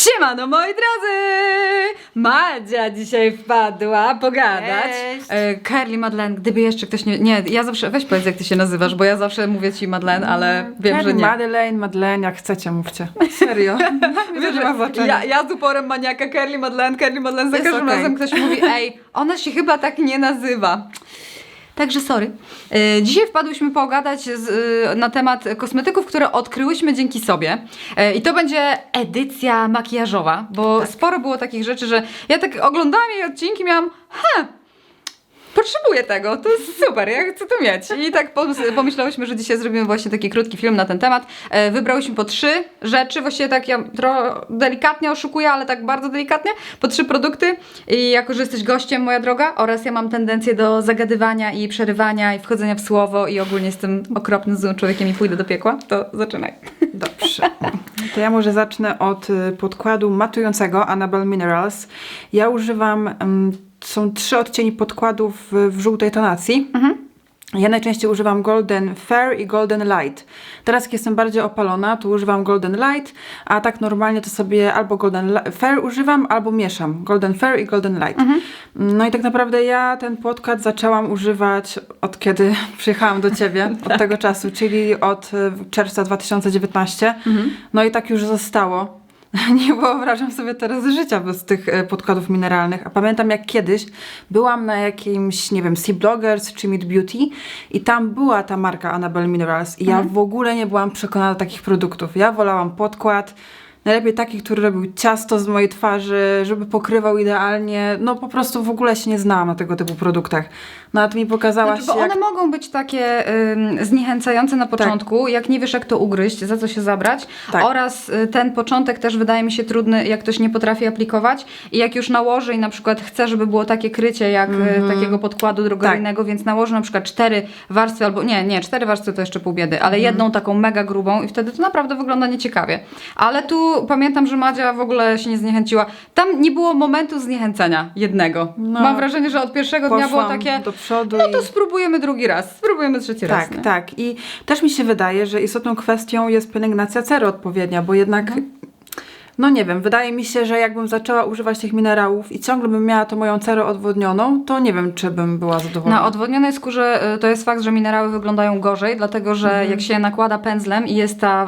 Siemano moi drodzy! Madzia dzisiaj wpadła pogadać. E, Carly Madeleine, gdyby jeszcze ktoś nie... Nie, ja zawsze... Weź powiedz jak ty się nazywasz, bo ja zawsze mówię ci Madeleine, ale wiem, że nie. Madeleine, Madeleine, jak chcecie, mówcie. Serio. Wiesz, nie ma ja, ja z uporem maniaka Carly Madeleine, Carly Madeleine, za Jest każdym okej. razem ktoś mówi, ej, ona się chyba tak nie nazywa. Także sorry. E, Dzisiaj wpadłyśmy pogadać z, e, na temat kosmetyków, które odkryłyśmy dzięki sobie. E, I to będzie edycja makijażowa, bo sporo było takich rzeczy, że ja tak oglądałam jej odcinki, miałam, Potrzebuję tego, to jest super, ja chcę to mieć. I tak pom- pomyślałyśmy, że dzisiaj zrobimy właśnie taki krótki film na ten temat. E, Wybrałyśmy po trzy rzeczy, właściwie tak ja trochę delikatnie oszukuję, ale tak bardzo delikatnie, po trzy produkty. I jako, że jesteś gościem, moja droga, oraz ja mam tendencję do zagadywania i przerywania i wchodzenia w słowo i ogólnie jestem okropnym złym człowiekiem i pójdę do piekła, to zaczynaj. Dobrze. To ja może zacznę od y, podkładu matującego Annabelle Minerals. Ja używam, ym, są trzy odcieni podkładów w, żółtej tonacji. Ja najczęściej używam Golden Fair i Golden Light. Teraz, jak jestem bardziej opalona, to używam Golden Light, a tak normalnie to sobie albo Golden Fair używam, albo mieszam. Golden Fair i Golden Light. No i tak naprawdę ja ten podkład zaczęłam używać od kiedy przyjechałam do Ciebie, od tego czasu, czyli od y, czerwca 2019. No i tak już zostało. Nie wyobrażam sobie teraz życia bez tych e, podkładów mineralnych. A pamiętam jak kiedyś byłam na jakimś, nie wiem, Sea Bloggers czy Meet Beauty i tam była ta marka Annabelle Minerals i ja w ogóle nie byłam przekonana do takich produktów. Ja wolałam podkład, najlepiej taki, który robił ciasto z mojej twarzy, żeby pokrywał idealnie. No po prostu w ogóle się nie znałam na tego typu produktach. No a ty mi pokazałaś Znaczy, bo jak... one mogą być takie ym, zniechęcające na początku, jak nie wiesz jak to ugryźć, za co się zabrać. Tak. Oraz y, ten początek też wydaje mi się trudny, jak ktoś nie potrafi aplikować. I jak już nałoży i na przykład chce, żeby było takie krycie jak Mhm. y, takiego podkładu drogeryjnego, więc nałoży na przykład cztery warstwy albo nie, nie, cztery warstwy to jeszcze pół biedy, ale Mhm. jedną taką mega grubą i wtedy to naprawdę wygląda nieciekawie. Ale tu pamiętam, że Madzia w ogóle się nie zniechęciła. Tam nie było momentu zniechęcenia jednego. No. Mam wrażenie, że od pierwszego dnia było takie do przodu no i... to spróbujemy drugi raz, spróbujemy trzeci raz. Tak, nie? tak. I też mi się wydaje, że istotną kwestią jest pielęgnacja cery odpowiednia, bo jednak, Mhm. No nie wiem, wydaje mi się, że jakbym zaczęła używać tych minerałów i ciągle bym miała tą moją cerę odwodnioną, to nie wiem, czy bym była zadowolona. Na odwodnionej skórze y, to jest fakt, że minerały wyglądają gorzej, dlatego że Mhm. jak się nakłada pędzlem i jest ta,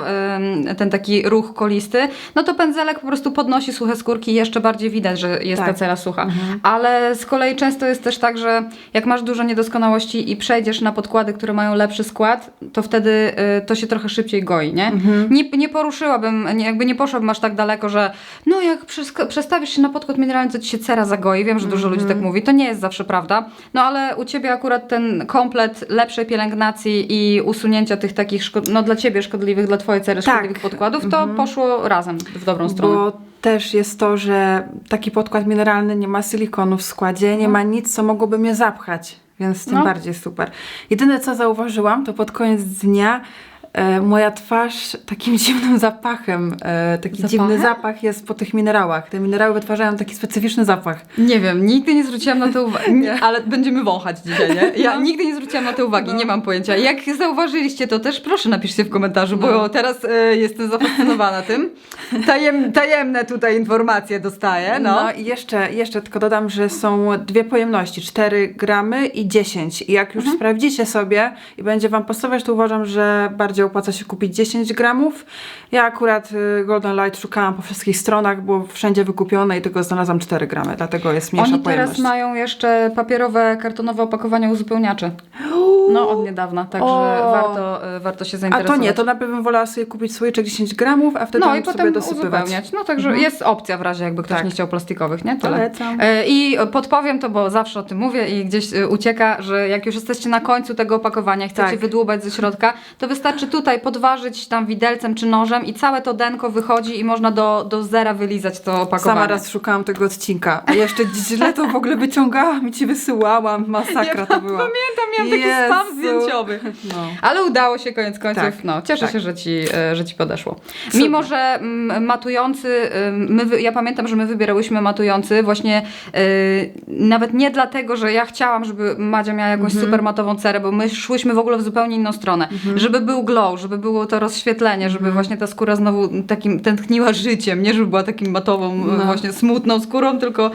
ten taki ruch kolisty, no to pędzelek po prostu podnosi suche skórki i jeszcze bardziej widać, że jest ta Tak. cera sucha. Ale z kolei często jest też tak, że jak masz dużo niedoskonałości i przejdziesz na podkłady, które mają lepszy skład, to wtedy y, to się trochę szybciej goi, nie? Mhm. Nie, nie poruszyłabym, jakby nie poszłabym aż tak daleko, że no jak przestawisz się na podkład mineralny, to ci się cera zagoi. Wiem, że dużo ludzi tak mówi. To nie jest zawsze prawda. No ale u ciebie akurat ten komplet lepszej pielęgnacji i usunięcia tych takich, no dla ciebie szkodliwych, dla twojej cery Tak. szkodliwych podkładów, to poszło razem w dobrą stronę. Bo też jest to, że taki podkład mineralny nie ma silikonu w składzie, nie ma nic, co mogłoby mnie zapchać, więc tym No. bardziej super. Jedyne, co zauważyłam, to pod koniec dnia e, moja twarz takim dziwnym zapachem, e, taki Zapachem? dziwny zapach jest po tych minerałach. Te minerały wytwarzają taki specyficzny zapach. Nie wiem, nigdy nie zwróciłam na to uwagi, ale będziemy wąchać dzisiaj, nie? Ja No. nigdy nie zwróciłam na to uwagi, nie mam pojęcia. Jak zauważyliście to też, proszę napiszcie w komentarzu, bo No. teraz e, jestem zafascynowana tym. Tajem, tajemne tutaj informacje dostaję, no. No, i jeszcze, jeszcze tylko dodam, że są dwie pojemności, 4 gramy i 10. I jak już Mhm. sprawdzicie sobie i będzie Wam pasować, to uważam, że bardziej opłaca się kupić 10 gramów. Ja akurat y, Golden Light szukałam po wszystkich stronach, było wszędzie wykupione i tylko znalazłam 4 gramy, dlatego jest mniejsza Oni teraz pojemność. mają jeszcze papierowe, kartonowe opakowania uzupełniaczy. No, od niedawna, także O. warto, e, warto się A zainteresować. to nie, to najpierw bym wolała sobie kupić słoiczek 10 gramów, a wtedy No i sobie potem dosypywać. uzupełniać. No także jest opcja w razie jakby ktoś Tak. nie chciał plastikowych, nie? Tyle. Polecam. E, I podpowiem to, bo zawsze o tym mówię i gdzieś e, ucieka, że jak już jesteście na końcu tego opakowania, chcecie Tak. wydłubać ze środka, to wystarczy tutaj podważyć tam widelcem czy nożem i całe to denko wychodzi i można do, do zera wylizać to opakowanie. Sama raz szukałam tego odcinka, a jeszcze źle to w ogóle wyciągałam i Ci wysyłałam, masakra to była. Pamiętam, miałam taki Jezu, Jezu. zdjęciowy. No. Ale udało się koniec końców. Tak, no, cieszę tak. się, że ci, e, że ci podeszło. Super. Mimo, że mm, matujący, my, ja pamiętam, że my wybierałyśmy matujący właśnie y, nawet nie dlatego, że ja chciałam, żeby Madzia miała jakąś Mhm. super matową cerę, bo my szłyśmy w ogóle w zupełnie inną stronę. Żeby był glow, żeby było to rozświetlenie, żeby Mhm. właśnie ta skóra znowu takim tętniła życiem, nie żeby była takim matową, No. właśnie smutną skórą, tylko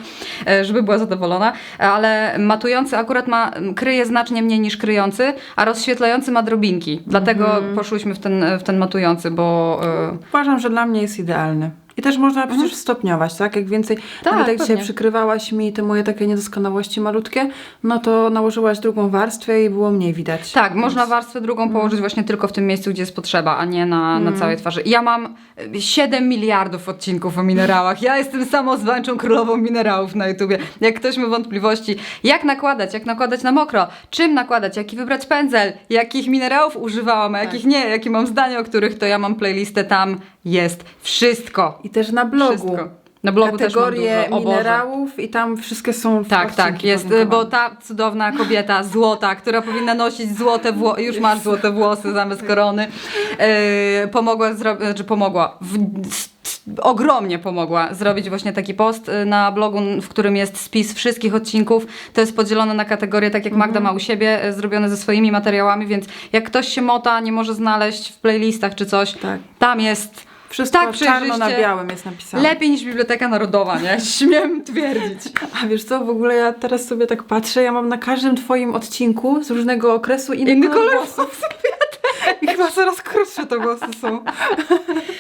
e, żeby była zadowolona. Ale matujący akurat ma, kryje znacznie mniej niż kryjący, a rozświetlający ma drobinki. Dlatego Mhm. poszłyśmy w ten, w ten matujący, bo... e, Uważam, że dla mnie jest idealny. I też można przecież stopniować, tak? Jak więcej, Mhm. Tak, nawet jak dzisiaj pewnie. przykrywałaś mi te moje takie niedoskonałości malutkie, no to nałożyłaś drugą warstwę i było mniej widać. Tak, można warstwę Mm. drugą położyć właśnie tylko w tym miejscu, gdzie jest potrzeba, a nie na, na całej twarzy. Ja mam y, 7 miliardów odcinków o minerałach. Ja jestem samozwańczą królową minerałów na YouTubie. Jak ktoś ma wątpliwości, jak nakładać, jak nakładać na mokro, czym nakładać, jaki wybrać pędzel, jakich minerałów używałam, a jakich nie, jakie mam zdania, o których, to ja mam playlistę, tam jest wszystko. I też na blogu. Wszystko. Na blogu też mam Kategorie dużo. Minerałów i tam wszystkie są Tak, tak, jest, bo ta cudowna kobieta, złota, która powinna nosić złote włosy, już masz złote włosy zamiast korony, yy, pomogła, znaczy pomogła, w, ogromnie pomogła zrobić właśnie taki post y, na blogu, w którym jest spis wszystkich odcinków. To jest podzielone na kategorie, tak jak Magda ma u siebie, y, zrobione ze swoimi materiałami, więc jak ktoś się mota, nie może znaleźć w playlistach czy coś, Tak. tam jest Wszystko tak czarno na białym jest napisane. lepiej niż Biblioteka Narodowa, nie? Śmiem twierdzić. A wiesz co, w ogóle ja teraz sobie tak patrzę, ja mam na każdym twoim odcinku z różnego okresu inny, Inny kolor kolor włosów. Chyba coraz krótsze te włosy są.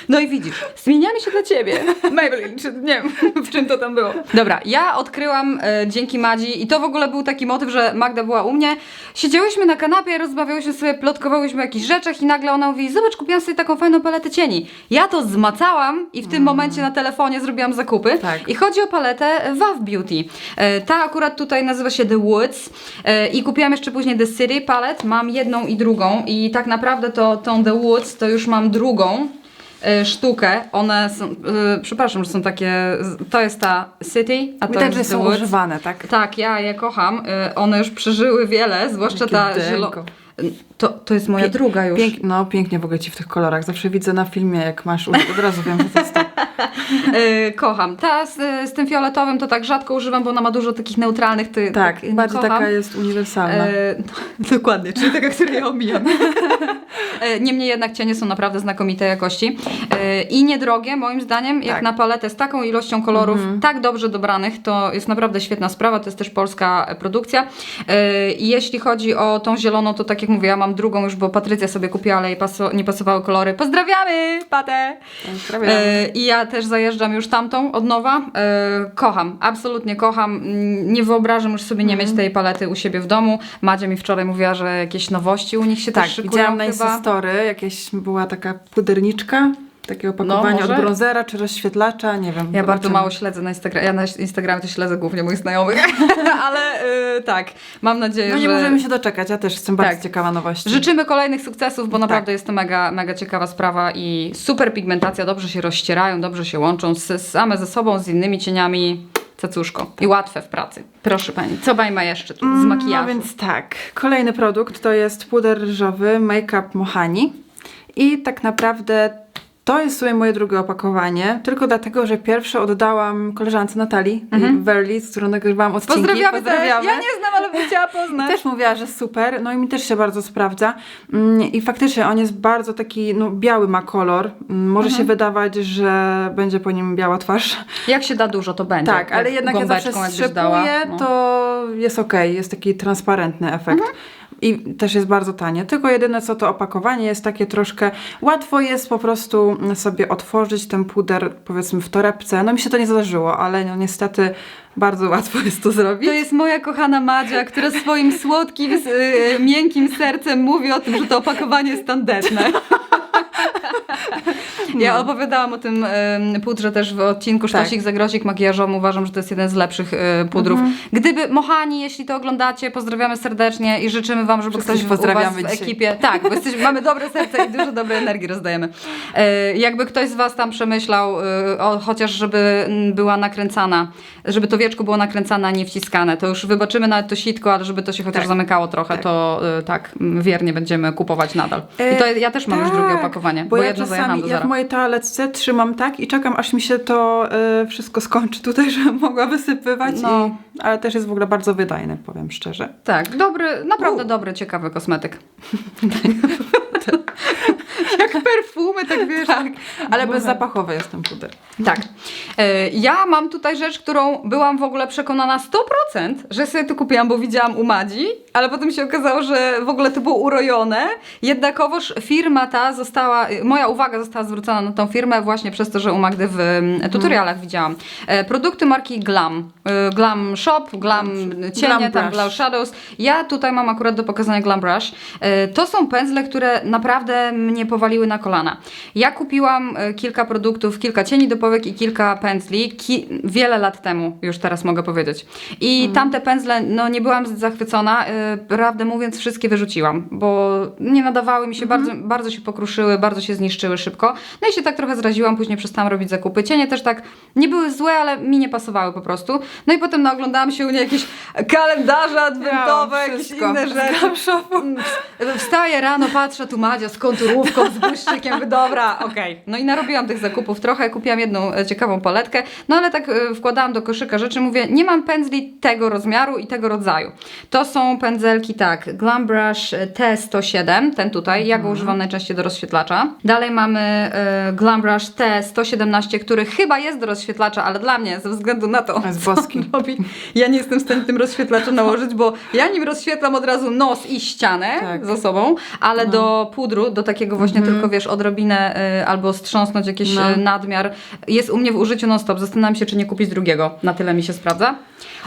No i widzisz, zmieniamy się dla ciebie. Maybelline, czy nie wiem, w czym to tam było. Dobra, ja odkryłam e, dzięki Madzi i to w ogóle był taki motyw, że Magda była u mnie. Siedziałyśmy na kanapie, rozmawiałyśmy sobie, plotkowałyśmy o jakichś rzeczach i nagle ona mówi, zobacz, kupiłam sobie taką fajną paletę cieni. Ja to zmacałam i w tym momencie na telefonie zrobiłam zakupy. Tak. I chodzi o paletę Wav Beauty. E, Ta akurat tutaj nazywa się The Woods e, i kupiłam jeszcze później The City Palette. Mam jedną i drugą i tak naprawdę to tą The Woods to już mam drugą e, sztukę. One są, e, przepraszam, że są takie, to jest ta City, a to jest The są Woods. używane, tak? Tak, ja je kocham. E, One już przeżyły wiele, zwłaszcza Jakie ta denko. zielona. To, to jest moja Pie- druga już. Pięk, no pięknie w ogóle ci w tych kolorach. Zawsze widzę na filmie, jak masz, od razu wiem, że to jest to. E, kocham. Ta z, z tym fioletowym to tak rzadko używam, bo ona ma dużo takich neutralnych. Ty, Tak, nie bardziej kocham. taka jest uniwersalna. E, dokładnie, czyli taka, której ja omijam. E, Niemniej jednak cienie są naprawdę znakomitej jakości e, i niedrogie moim zdaniem, jak Tak. na paletę z taką ilością kolorów, tak dobrze dobranych, to jest naprawdę świetna sprawa, to jest też polska e, produkcja. E, I jeśli chodzi o tą zieloną, to tak jak mówię, ja mam drugą już, bo Patrycja sobie kupiła, ale jej paso- nie pasowały kolory. Pozdrawiamy, Patę! Prawie. E, I ja też zajeżdżam już tamtą od nowa. E, kocham, absolutnie kocham. Mm, Nie wyobrażam już sobie nie Mhm. mieć tej palety u siebie w domu. Madzia mi wczoraj mówiła, że jakieś nowości u nich się tak, też szykują widziałam na. Instastory, jakieś była taka puderniczka, takie opakowanie może? od bronzera czy rozświetlacza, nie wiem. Ja bardzo mało śledzę na Instagramie. Ja na Instagramie to śledzę głównie moich znajomych, ale e, tak, mam nadzieję, No nie że... możemy się doczekać, ja też jestem bardzo Tak. ciekawa nowości. Życzymy kolejnych sukcesów, bo naprawdę Tak. jest to mega, mega ciekawa sprawa i super pigmentacja, dobrze się rozścierają, dobrze się łączą z, same ze sobą, z innymi cieniami. Cacuszko. I łatwe w pracy. Proszę pani, co pani ma jeszcze z makijażu? No więc tak, kolejny produkt to jest puder ryżowy Make Up Mohani i tak naprawdę to jest sobie moje drugie opakowanie, tylko dlatego, że pierwsze oddałam koleżance Natalii mhm. Verli, z którą nagrywałam odcinki. Pozdrawiamy, też. Ja nie znam, ale bym chciała poznać. Też mówiła, że super, no i mi też się bardzo sprawdza. Mm, I faktycznie on jest bardzo taki, no biały ma kolor. Mm, Może Mhm. się wydawać, że będzie po nim biała twarz. Jak się da dużo, to będzie. Tak, ale jednak ja zawsze strzepuję, no. to jest okej, jest taki transparentny efekt. Mhm. I też jest bardzo tanie. Tylko jedyne co to opakowanie jest takie troszkę. Łatwo jest po prostu sobie otworzyć ten puder, powiedzmy, w torebce. No mi się to nie zdarzyło, ale no niestety bardzo łatwo jest to zrobić. To jest moja kochana Madzia, która swoim słodkim, s- y, miękkim sercem mówi o tym, że to opakowanie jest tandetne. Ja opowiadałam o tym em, pudrze też w odcinku Tak. Sztosik za grosik makijażowym. Uważam, że to jest jeden z lepszych e, pudrów. Mhm. Gdyby, Mohani, jeśli to oglądacie, pozdrawiamy serdecznie i życzymy Wam, żeby Wszystkich ktoś w, u Was pozdrawiamy w dzisiaj. ekipie... Tak, bo jesteśmy, mamy dobre serce i dużo dobrej energii rozdajemy. E, jakby ktoś z Was tam przemyślał, e, o, chociaż żeby była nakręcana, żeby to wieczko było nakręcane, a nie wciskane, to już wybaczymy nawet to sitko, ale żeby to się chociaż Tak. zamykało trochę, Tak. to e, tak, wiernie będziemy kupować nadal. I to ja też mam już drugie Tak, opakowanie, bo, Bo, ja czasami, do ja zera. w mojej toaletce trzymam tak i czekam, aż mi się to e, wszystko skończy tutaj, żebym mogła wysypywać. No. I, ale też jest w ogóle bardzo wydajny, powiem szczerze. Tak, dobry, naprawdę U. dobry, ciekawy kosmetyk. Jak perfumy, tak wiesz. Tak, Ale bezzapachowy jest ten puder. tak. E, Ja mam tutaj rzecz, którą byłam w ogóle przekonana 100%, że sobie to kupiłam, bo widziałam u Madzi, ale potem się okazało, że w ogóle to było urojone. Jednakowoż firma ta została, moja uwaga została zwrócona na tą firmę właśnie przez to, że u Magdy w mm, tutorialach widziałam. E, Produkty marki Glam. E, Glam Shop, Glam Cienie, Glam tam. Glam Shadows. Ja tutaj mam akurat do pokazania Glam Brush. To są pędzle, które naprawdę mnie powaliły na kolana. Ja kupiłam e, kilka produktów, kilka cieni do powiek i kilka pędzli ki wiele lat temu, już teraz mogę powiedzieć. I Mhm. tamte pędzle, no nie byłam zachwycona. e, Prawdę mówiąc, wszystkie wyrzuciłam, bo nie nadawały mi się, Mhm. bardzo, bardzo się pokruszyły, bardzo się zniszczyły szybko. No i się tak trochę zraziłam, później przestałam robić zakupy. Cienie też tak nie były złe, ale mi nie pasowały po prostu. No i potem naoglądałam się u niej jakieś kalendarze adwentowe, jakieś inne rzeczy. Wstaję rano, patrzę, tu Madzia z konturówką, z błyszczykiem, mówię, dobra, okej. No i narobiłam tych zakupów trochę, kupiłam jedną e, ciekawą paletkę, no ale tak e, wkładałam do koszyka rzeczy, mówię, nie mam pędzli tego rozmiaru i tego rodzaju. To są pędzelki, tak, Glam Brush T107, ten tutaj, ja go używam najczęściej do rozświetlacza. Dalej mamy e, Glam Brush T117, który chyba jest do rozświetlacza, ale dla mnie, ze względu na to, Jest co on robi, ja nie jestem w stanie tym rozświetlaczem nałożyć, bo ja nim rozświetlam od razu nos i ścianę Tak. za sobą, ale do pudru, do takiego właśnie tylko wiesz, odrobinę y, albo strząsnąć jakiś No. y, nadmiar, jest u mnie w użyciu non-stop. Zastanawiam się, czy nie kupić drugiego. Na tyle mi się sprawdza.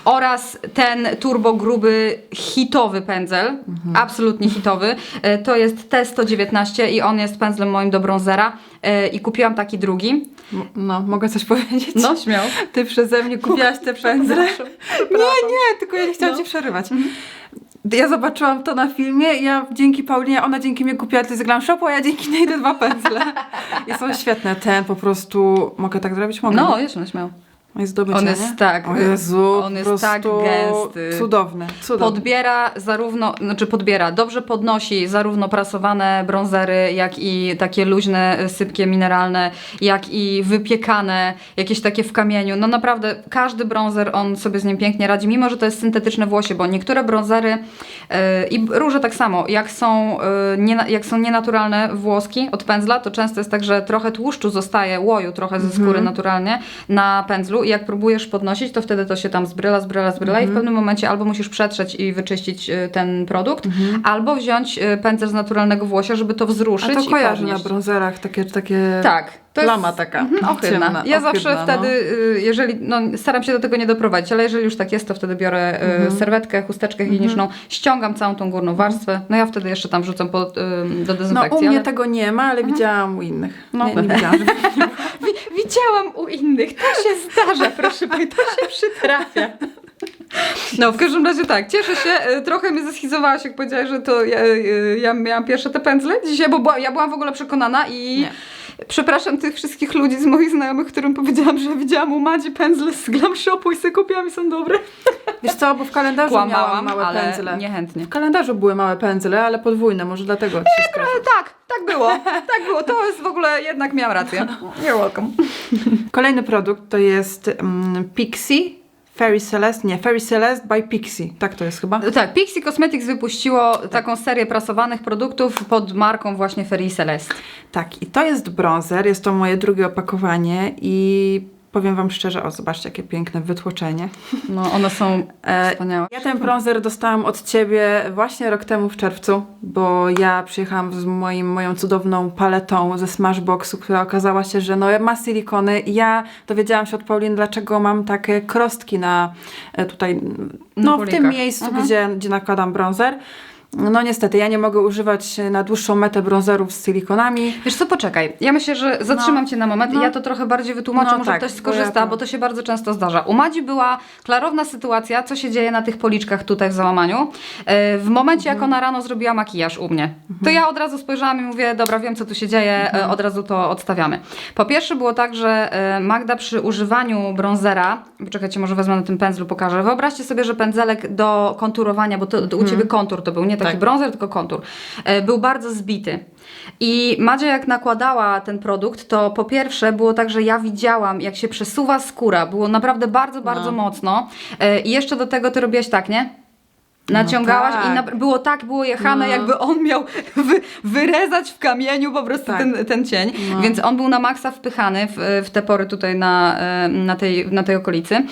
Oraz ten turbo gruby, hitowy pędzel, absolutnie hitowy, y, to jest T119 i on jest pędzlem moim do bronzera y, i kupiłam taki drugi. No, mogę coś powiedzieć? No, śmiał. Ty przeze mnie kupiłaś te pędzle. Nie, nie, tylko ja nie chciałam No. ci przerywać. Ja zobaczyłam to na filmie, ja dzięki Paulinie, ona dzięki mnie kupiła z Glam Shopu, a ja dzięki niej te dwa pędzle. I są świetne. Ten po prostu, mogę tak zrobić? Mogę. No, jeszcze śmiał. Jest do On jest nie? tak, O Jezu, on jest tak gęsty. Cudowny, cudowny. Podbiera zarówno, znaczy podbiera, dobrze podnosi zarówno prasowane bronzery, jak i takie luźne, sypkie, mineralne, jak i wypiekane, jakieś takie w kamieniu. No naprawdę, każdy bronzer, on sobie z nim pięknie radzi, mimo że to jest syntetyczne włosie, bo niektóre bronzery yy, i róże tak samo, jak są, yy, nie, jak są nienaturalne włoski od pędzla, to często jest tak, że trochę tłuszczu zostaje, łoju trochę ze skóry naturalnie na pędzlu i jak próbujesz podnosić, to wtedy to się tam zbryla, zbryla, zbryla Mhm. i w pewnym momencie albo musisz przetrzeć i wyczyścić y, ten produkt, albo wziąć y, pędzel z naturalnego włosia, żeby to Mhm. A wzruszyć to i kojarzę na bronzerach, takie, takie Tak. To plama jest, taka. Mhm, ohydna. ciemna, ja ohydna, zawsze no. wtedy, y, jeżeli, no staram się do tego nie doprowadzić, ale jeżeli już tak jest, to wtedy biorę y, Mhm. serwetkę, chusteczkę higieniczną, ściągam całą tą górną warstwę, no ja wtedy jeszcze tam rzucam pod, y, do No dezynfekcji. u mnie ale... tego nie ma, ale widziałam u innych. No. Nie, nie widziałam, widziałam u innych, to się zdarza, proszę pani, to się przytrafia. No, w każdym razie tak, cieszę się. e, Trochę mnie zeschizowałaś, jak powiedziałaś, że to ja, ja miałam pierwsze te pędzle dzisiaj, bo była, ja byłam w ogóle przekonana i Nie. Przepraszam tych wszystkich ludzi z moich znajomych, którym powiedziałam, że widziałam u Madzi pędzle z Glam Shopu i sobie kupiłam i są dobre. Wiesz co, bo w kalendarzu miałam małe ale pędzle. niechętnie. W kalendarzu były małe pędzle, ale podwójne, może dlatego ci się Tak, tak było, tak było. To jest w ogóle, jednak miałam rację. You're welcome. Kolejny produkt to jest mm, Pixie Fairy Celeste, nie, Fairy Celeste by Pixie, tak to jest chyba. Tak, Pixie Cosmetics wypuściło taką serię prasowanych produktów pod marką właśnie Fairy Celeste. Tak, i to jest bronzer, jest to moje drugie opakowanie i powiem Wam szczerze, o zobaczcie jakie piękne wytłoczenie. No, one są E, wspaniałe. Ja ten bronzer dostałam od Ciebie właśnie rok temu w czerwcu, bo ja przyjechałam z moim, moją cudowną paletą ze Smashboxu, która okazała się, że no, ma silikony. I ja dowiedziałam się od Pauliny, dlaczego mam takie krostki na e, tutaj, no w tym miejscu, Mhm. gdzie, gdzie nakładam bronzer. No niestety, ja nie mogę używać na dłuższą metę bronzerów z silikonami. Wiesz co, poczekaj. Ja myślę, że zatrzymam cię na moment no. i ja to trochę bardziej wytłumaczę, No może tak, ktoś bo skorzysta, ja bo to- to się bardzo często zdarza. U Madzi była klarowna sytuacja, co się dzieje na tych policzkach tutaj w załamaniu. E, W momencie, jak Mhm. ona rano zrobiła makijaż u mnie, to ja od razu spojrzałam i mówię, dobra, wiem co tu się dzieje, e, Mhm. od razu to odstawiamy. Po pierwsze było tak, że e, Magda przy używaniu bronzera, czekajcie, może wezmę na tym pędzlu, pokażę. Wyobraźcie sobie, że pędzelek do konturowania, bo to, to u Ciebie kontur to był, nie taki. Tak. bronzer, tylko kontur, e, był bardzo zbity. I Madzia jak nakładała ten produkt, to po pierwsze było tak, że ja widziałam, jak się przesuwa skóra. Było naprawdę bardzo, bardzo No. mocno. E, I jeszcze do tego ty robiłaś tak, nie? Naciągałaś tak. i na, było tak, było jechane, No. jakby on miał wy, wyrezać w kamieniu po prostu Tak. ten, ten cień. No. Więc on był na maksa wpychany w, w te pory tutaj na, e, na, tej, na tej okolicy.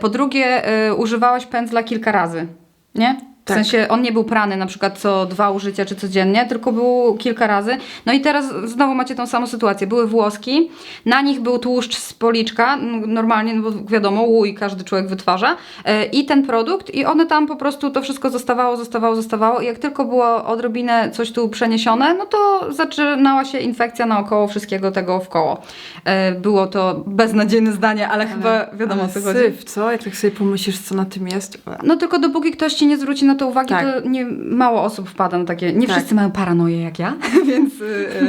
Po drugie, używałaś pędzla kilka razy, nie? W Tak. sensie on nie był prany na przykład co dwa użycia czy codziennie, tylko był kilka razy. No i teraz znowu macie tą samą sytuację. Były włoski, na nich był tłuszcz z policzka, normalnie, no bo wiadomo, łój każdy człowiek wytwarza e, i ten produkt i one tam po prostu to wszystko zostawało, zostawało, zostawało i jak tylko było odrobinę coś tu przeniesione, no to zaczynała się infekcja naokoło wszystkiego tego w koło. E, Było to beznadziejne zdanie, ale, chyba wiadomo ale o co chodzi. syf, co? Jak tak sobie pomyślisz, co na tym jest. No tylko dopóki ktoś ci nie zwróci na to uwagi, Tak. to nie, mało osób wpada na takie. Nie Tak. wszyscy mają paranoję jak ja, więc y,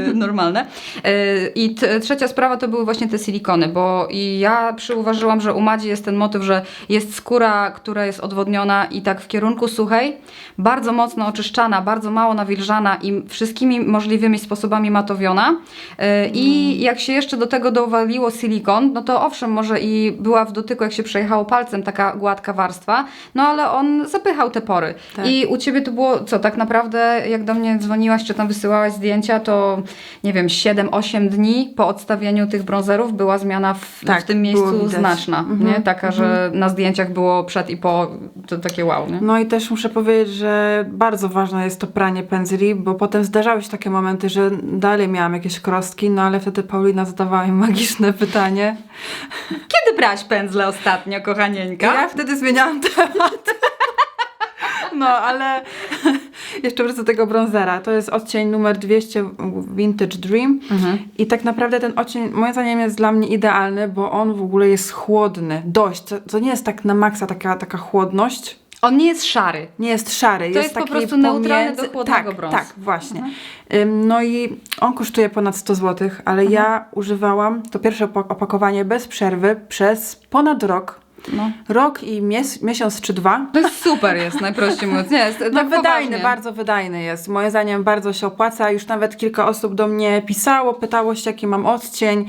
y, normalne. Y, I trzecia sprawa to były właśnie te silikony, bo i ja przyuważyłam, że u Madzi jest ten motyw, że jest skóra, która jest odwodniona i tak w kierunku suchej, bardzo mocno oczyszczana, bardzo mało nawilżana i wszystkimi możliwymi sposobami matowiona. Y, I jak się jeszcze do tego dowaliło silikon, no to owszem, może i była w dotyku, jak się przejechało palcem, taka gładka warstwa, no ale on zapychał te pory. Tak. I u ciebie to było co, tak naprawdę, jak do mnie dzwoniłaś, czy tam wysyłałaś zdjęcia, to nie wiem, 7-8 dni po odstawieniu tych bronzerów była zmiana w, Tak, w tym miejscu znaczna, Mhm, nie? Taka, że na zdjęciach było przed i po, to takie wow, nie? No i też muszę powiedzieć, że bardzo ważne jest to pranie pędzli, bo potem zdarzały się takie momenty, że dalej miałam jakieś krostki, no ale wtedy Paulina zadawała mi magiczne pytanie. Kiedy brałaś pędzle ostatnio, kochanieńka? Ja wtedy zmieniałam temat. No, ale jeszcze wrócę do tego bronzera. To jest odcień numer 200 Vintage Dream. Mhm. I tak naprawdę ten odcień moim zdaniem jest dla mnie idealny, bo on w ogóle jest chłodny. Dość. To, to nie jest tak na maksa taka, taka chłodność. On nie jest szary. Nie jest szary. To jest po prostu neutralny do pomiędzy- chłodnego tak. Tak, właśnie. Ym, No i on kosztuje ponad 100 zł, ale Mhm. ja używałam to pierwsze opak- opakowanie bez przerwy przez ponad rok. No. Rok i mies- miesiąc czy dwa. To jest super jest, najprościej mówiąc. Nie, jest No tak wydajny, poważnie. bardzo wydajny jest. Moim zdaniem bardzo się opłaca. Już nawet kilka osób do mnie pisało, pytało się, jaki mam odcień.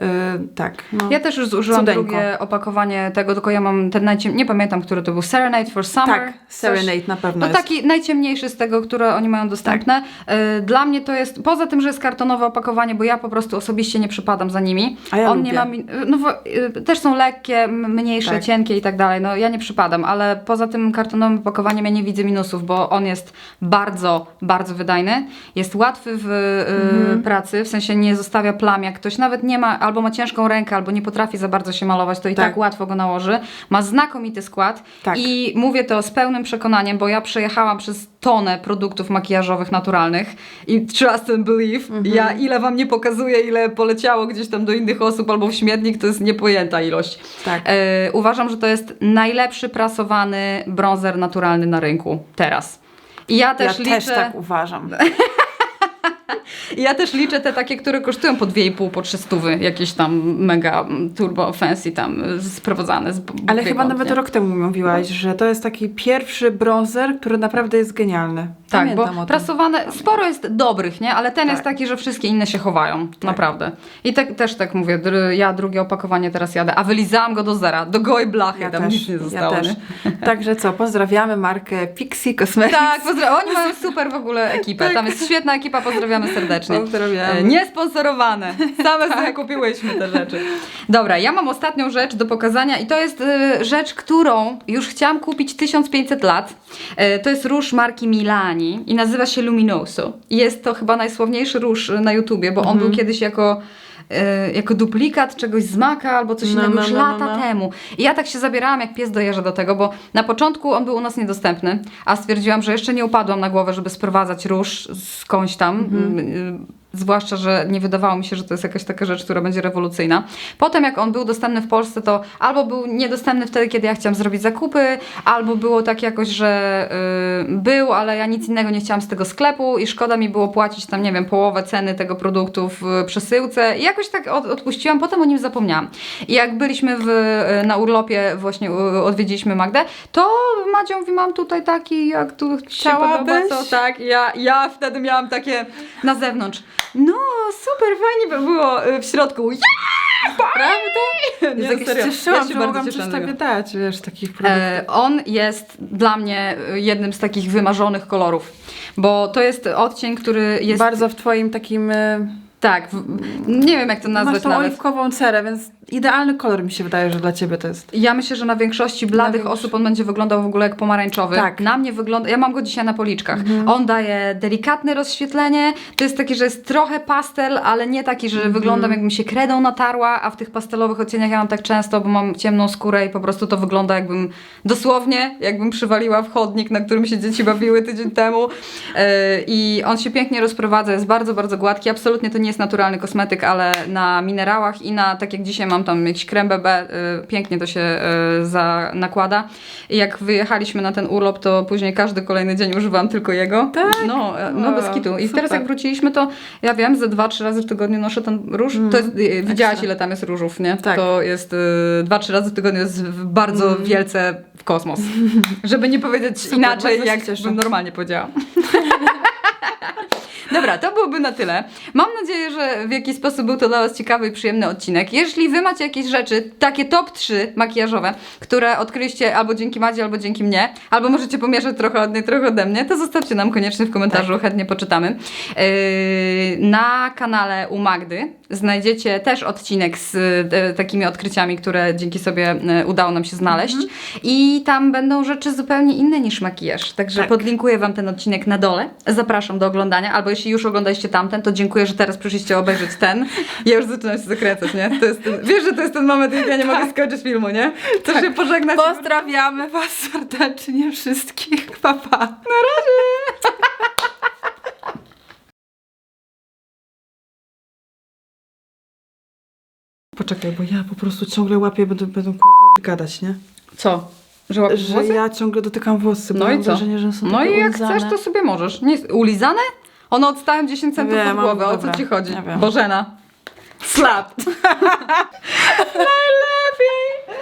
Yy, tak. No. Ja też już zużyłam Cudeńko. drugie opakowanie tego, tylko ja mam ten najciem... Nie pamiętam, który to był. Serenade for Summer. tak, Serenade na pewno No jest. taki najciemniejszy z tego, które oni mają dostępne. Y, Dla mnie to jest, poza tym, że jest kartonowe opakowanie, bo ja po prostu osobiście nie przypadam za nimi. A ja On lubię. nie ma, no y, też są lekkie, mniejsze, Tak. cienkie i tak dalej. No ja nie przypadam, ale poza tym kartonowym opakowaniem ja nie widzę minusów, bo on jest bardzo, bardzo wydajny. Jest łatwy w y, Mhm. pracy, w sensie nie zostawia plam, jak ktoś nawet nie ma, albo ma ciężką rękę, albo nie potrafi za bardzo się malować, to i tak, Tak. łatwo go nałoży. Ma znakomity skład Tak. i mówię to z pełnym przekonaniem, bo ja przejechałam przez tonę produktów makijażowych naturalnych i trust and believe, Mhm. ja ile wam nie pokazuję, ile poleciało gdzieś tam do innych osób albo w śmietnik, to jest niepojęta ilość. Tak. E, uważam, że to jest najlepszy prasowany bronzer naturalny na rynku teraz. I ja też ja liczę... też tak uważam. Ja też liczę te takie, które kosztują po 2,5, po 300, jakieś tam mega turbo fancy tam sprowadzane z Ale chyba nawet nie? rok temu mówiłaś, że to jest taki pierwszy bronzer, który naprawdę jest genialny. Tak, Pamiętam bo prasowane, sporo jest dobrych, nie? Ale ten jest Tak. taki, że wszystkie inne się chowają, naprawdę. I tak, też tak mówię, dr- ja drugie opakowanie teraz jadę, a wylizałam go do zera, do gołej blachy, Ja tam też, nic nie zostało, ja też. Także co, pozdrawiamy markę Pixie Cosmetics. Tak, pozdrawiam. Oni mają super w ogóle ekipę. Tam jest świetna ekipa, pozdrawiamy serdecznie. Pozdrawiamy. E, Niesponsorowane. Same sobie kupiłyśmy te rzeczy. Dobra, ja mam ostatnią rzecz do pokazania i to jest e, rzecz, którą już chciałam kupić 1500 lat. E, to jest róż marki Milani i nazywa się Luminoso. Jest to chyba najsławniejszy róż na YouTubie, bo on był kiedyś jako e, jako duplikat czegoś z Maka albo coś No, innego no, już no, lata no, no. temu. I ja tak się zabierałam jak pies do jeża do tego, bo na początku on był u nas niedostępny, a stwierdziłam, że jeszcze nie upadłam na głowę, żeby sprowadzać róż skądś tam. Mhm. Y, Zwłaszcza, że nie wydawało mi się, że to jest jakaś taka rzecz, która będzie rewolucyjna. Potem, jak on był dostępny w Polsce, to albo był niedostępny wtedy, kiedy ja chciałam zrobić zakupy, albo było tak jakoś, że y, był, ale ja nic innego nie chciałam z tego sklepu i szkoda mi było płacić tam, nie wiem, połowę ceny tego produktu w przesyłce. I jakoś tak od, odpuściłam, potem o nim zapomniałam. I jak byliśmy w, y, na urlopie, właśnie y, odwiedziliśmy Magdę, to Madzia mówi, mam tutaj taki, jak tu ci się podoba, Chciałabyś? to tak. Ja, ja wtedy miałam takie na zewnątrz. No, super, fajnie by było y, w środku. Yeah! Prawda? Nie, no serio, cieszyłam, ja się że mogłam coś tobie dać, wiesz, takich produktów. E, on jest dla mnie y, jednym z takich wymarzonych kolorów, bo to jest odcień, który jest... Bardzo w twoim takim... Tak, nie wiem jak to nazwać Masz tą nawet. oliwkową cerę, więc idealny kolor mi się wydaje, że dla ciebie to jest. Ja myślę, że na większości bladych większo- osób on będzie wyglądał w ogóle jak pomarańczowy. Tak. Na mnie wygląda, ja mam go dzisiaj na policzkach. On daje delikatne rozświetlenie. To jest taki, że jest trochę pastel, ale nie taki, że wyglądam jakbym się kredą natarła, a w tych pastelowych odcieniach ja mam tak często, bo mam ciemną skórę i po prostu to wygląda jakbym dosłownie, jakbym przywaliła w chodnik, na którym się dzieci bawiły tydzień temu. Yy, I on się pięknie rozprowadza, jest bardzo, bardzo gładki. Absolutnie to nie jest naturalny kosmetyk, ale na minerałach i na, tak jak dzisiaj mam tam jakiś krem BB, y, pięknie to się y, za, nakłada. I jak wyjechaliśmy na ten urlop, to później każdy kolejny dzień używałam tylko jego. Tak? No, e, no bez kitu. I teraz jak wróciliśmy, to ja wiem, ze dwa, trzy razy w tygodniu noszę ten róż. To jest, y, widziałaś ile tam jest różów, nie? Tak. To jest y, dwa, trzy razy w tygodniu jest bardzo wielce w kosmos. Żeby nie powiedzieć Super, inaczej, jak bym normalnie powiedziała. Dobra, to byłoby na tyle. Mam nadzieję, że w jakiś sposób był to dla Was ciekawy i przyjemny odcinek. Jeśli Wy macie jakieś rzeczy, takie top 3 makijażowe, które odkryliście albo dzięki Madzie, albo dzięki mnie, albo możecie pomieszać trochę od niej, trochę ode mnie, to zostawcie nam koniecznie w komentarzu, chętnie poczytamy. Yy, na kanale u Magdy znajdziecie też odcinek z e, takimi odkryciami, które dzięki sobie e, udało nam się znaleźć. I tam będą rzeczy zupełnie inne niż makijaż. Także Tak. podlinkuję Wam ten odcinek na dole. Zapraszam do oglądania. Albo jeśli już oglądaliście tamten, to dziękuję, że teraz przyszliście obejrzeć ten. Ja już zaczynam się zakręcać, nie? To jest ten, wiesz, że to jest ten moment, jak ja nie mogę skończyć filmu, nie? To Tak. się pożegnać. Pozdrawiamy was serdecznie wszystkich. Pa, pa. Poczekaj, bo ja po prostu ciągle łapię, będę, będę kurwa gadać, nie? Co? Że łapiesz Że włosy? ja ciągle dotykam włosy, bo No i mam co? wrażenie, że są No takie i jak ulizane. chcesz, to sobie możesz. Nie jest ulizane? One odstają 10 centów Wiem, od głowy. O co dobra. ci chodzi? Wiem. Bożena. Slap. Najlepiej.